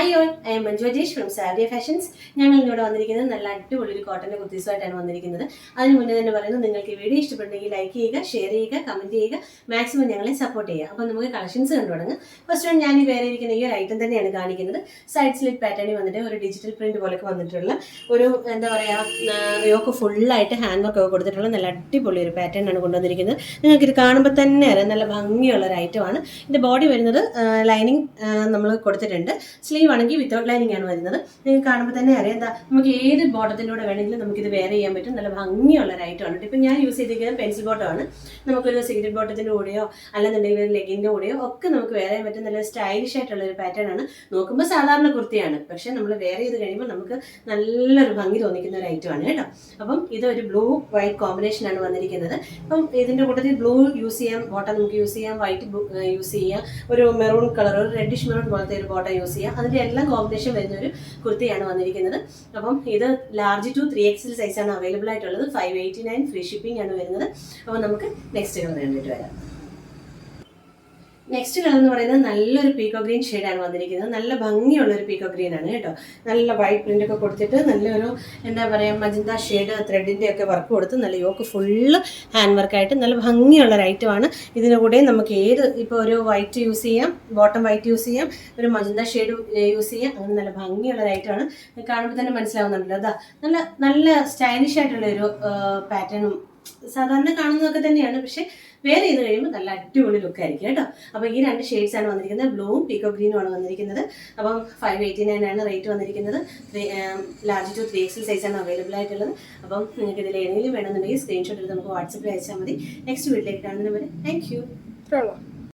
Hi on I am Manju Ajesh from Sariya fashions ഞങ്ങൾ ഇന്നിവിടെ വന്നിരിക്കുന്നത് നല്ല അടിപൊളി ഒരു കോട്ടന്റെ കുർത്തീസുമായിട്ടാണ് വന്നിരിക്കുന്നത്. അതിന് മുന്നേ തന്നെ പറയുന്നത് നിങ്ങൾക്ക് വീഡിയോ ഇഷ്ടപ്പെട്ടെങ്കിൽ ലൈക്ക് ചെയ്യുക ഷെയർ ചെയ്യുക കമന്റ് ചെയ്യുക മാക്സിമം ഞങ്ങളെ സപ്പോർട്ട് ചെയ്യുക. അപ്പോൾ നമുക്ക് കളക്ഷൻസ് കണ്ടു തുടങ്ങാം. ഫസ്റ്റ് വൺ ഞാൻ ഈ വേറെ ഇരിക്കുന്ന ഈ ഒരു ഐറ്റം തന്നെയാണ് കാണിക്കുന്നത്. സൈഡ് സ്ലിറ്റ് പാറ്റേണിൽ വന്നിട്ട് ഒരു ഡിജിറ്റൽ പ്രിന്റ് പോലൊക്കെ വന്നിട്ടുള്ള ഒരു എന്താ പറയുക യോക്ക് ഫുള്ളായിട്ട് ഹാൻഡ് വർക്ക് ഒക്കെ കൊടുത്തിട്ടുള്ള നല്ല അടിപൊളി ഒരു പാറ്റേൺ ആണ് കൊണ്ടുവന്നിരിക്കുന്നത്. നിങ്ങൾക്ക് ഇത് കാണുമ്പോൾ തന്നെ അറിയാം നല്ല ഭംഗിയുള്ള ഒരു ഐറ്റമാണ് ഇതിന്റെ ബോഡി വരുന്നത് ലൈനിങ് നമ്മൾ കൊടുത്തിട്ടുണ്ട്. സ്ലീവ് ആണെങ്കിൽ വിത്തൗട്ട് ലൈനിങ് ആണ് വരുന്നത്. നിങ്ങൾക്ക് കാണുമ്പോൾ തന്നെ അറിയാം എന്താ നമുക്ക് ഏത് ബോട്ടത്തിന്റെ കൂടെ വേണമെങ്കിലും നമുക്കിത് വേറെ ചെയ്യാൻ പറ്റും. നല്ല ഭംഗിയുള്ള ഒരു ഐറ്റം ഐറ്റമാണ് ഇപ്പം ഞാൻ യൂസ് ചെയ്തിരിക്കുന്നത് പെൻസിൽ ബോട്ടമാണ് നമുക്കൊരു സിഗരറ്റ് ബോട്ടത്തിന്റെ കൂടെയോ അല്ലെന്നുണ്ടെങ്കിൽ ഒരു ലെഗിന്റെ കൂടെയോ ഒക്കെ നമുക്ക് ചെയ്യാൻ പറ്റും. നല്ല സ്റ്റൈലിഷ് ആയിട്ടുള്ള ഒരു പാറ്റേൺ ആണ്. നോക്കുമ്പോൾ സാധാരണ കുർത്തിയാണ്. പക്ഷേ നമ്മൾ വെയർ ചെയ്ത് കഴിയുമ്പോൾ നമുക്ക് നല്ലൊരു ഭംഗി തോന്നിക്കുന്ന ഒരു ഐറ്റമാണ് കേട്ടോ. അപ്പം ഇത് ഒരു ബ്ലൂ വൈറ്റ് കോമ്പിനേഷൻ ആണ് വന്നിരിക്കുന്നത്. അപ്പം ഇതിന്റെ കൂട്ടത്തിൽ ബ്ലൂ യൂസ് ചെയ്യാം ബോട്ടം നമുക്ക് യൂസ് ചെയ്യാം വൈറ്റ് യൂസ് ചെയ്യാം. ഒരു മെറൂൺ കളർ ഒരു റെഡിഷ് മെറൂൺ പോലത്തെ ഒരു ബോട്ടം യൂസ് ചെയ്യാം. അതിന്റെ എല്ലാം കോമ്പിനേഷൻ വരുന്ന ഒരു കുർത്തിയാണ് വന്നിരിക്കുന്നത്. അപ്പം ഇത് ലാർജ് ടു ത്രീ എക്സൽ സൈസാണ് അവൈലബിൾ ആയിട്ടുള്ളത്. Five eighty nine free shipping ആണ് വരുന്നത്. അപ്പോൾ നമുക്ക് നെക്സ്റ്റ് കളർ കണ്ടിട്ട് വരാം. നെക്സ്റ്റ് കളർ എന്ന് പറയുന്നത് നല്ലൊരു പീക്കോ ഗ്രീൻ ഷെയ്ഡാണ് വന്നിരിക്കുന്നത്. നല്ല ഭംഗിയുള്ള ഒരു പീക്കോ ഗ്രീൻ ആണ് കേട്ടോ. നല്ല വൈറ്റ് പ്രിന്റ് ഒക്കെ കൊടുത്തിട്ട് നല്ലൊരു എന്താ പറയുക മജന്ത ഷെയ്ഡ് ത്രെഡിന്റെ ഒക്കെ വർക്ക് കൊടുത്ത് നല്ല യോക്ക് ഫുള്ള് ഹാൻഡ് വർക്കായിട്ട് നല്ല ഭംഗിയുള്ള ഒരു ഐറ്റമാണ് ഇതിന്റെ കൂടെ നമുക്ക് ഏത് ഇപ്പോൾ ഒരു വൈറ്റ് യൂസ് ചെയ്യാം ബോട്ടം വൈറ്റ് യൂസ് ചെയ്യാം ഒരു മജന്ത ഷെയ്ഡ് യൂസ് ചെയ്യാം. അങ്ങനെ നല്ല ഭംഗിയുള്ള ഒരു ഐറ്റമാണ് കാണുമ്പോൾ തന്നെ മനസ്സിലാവുന്നുണ്ടല്ലോ. അതാ നല്ല നല്ല സ്റ്റൈലിഷ് ആയിട്ടുള്ള ഒരു പാറ്റേണും സാധാരണ കാണുന്നതൊക്കെ തന്നെയാണ് പക്ഷെ വേറെ ചെയ്ത് കഴിയുമ്പോൾ നല്ല അടിപൊളി ലുക്ക് ആയിരിക്കും കേട്ടോ. അപ്പോൾ ഈ രണ്ട് ഷെയ്ഡ്സ് ആണ് വന്നിരിക്കുന്നത്. ബ്ലൂവും പീക്കോ ഗ്രീനും ആണ് വന്നിരിക്കുന്നത്. അപ്പം ഫൈവ് എയ്റ്റി നയൻ ആണ് റേറ്റ് വന്നിരിക്കുന്നത്. Large to three XL size ആണ് അവൈലബിൾ ആയിട്ടുള്ളത്. അപ്പം നിങ്ങൾക്ക് ഇതിൽ ഏതെങ്കിലും വേണമെന്നുണ്ടെങ്കിൽ സ്ക്രീൻഷോട്ട് എടുത്ത് നമുക്ക് വാട്സപ്പിൽ അയച്ചാൽ മതി. നെക്സ്റ്റ് വീട്ടിലേക്ക് കാണുന്നതിന് വരെ താങ്ക് യു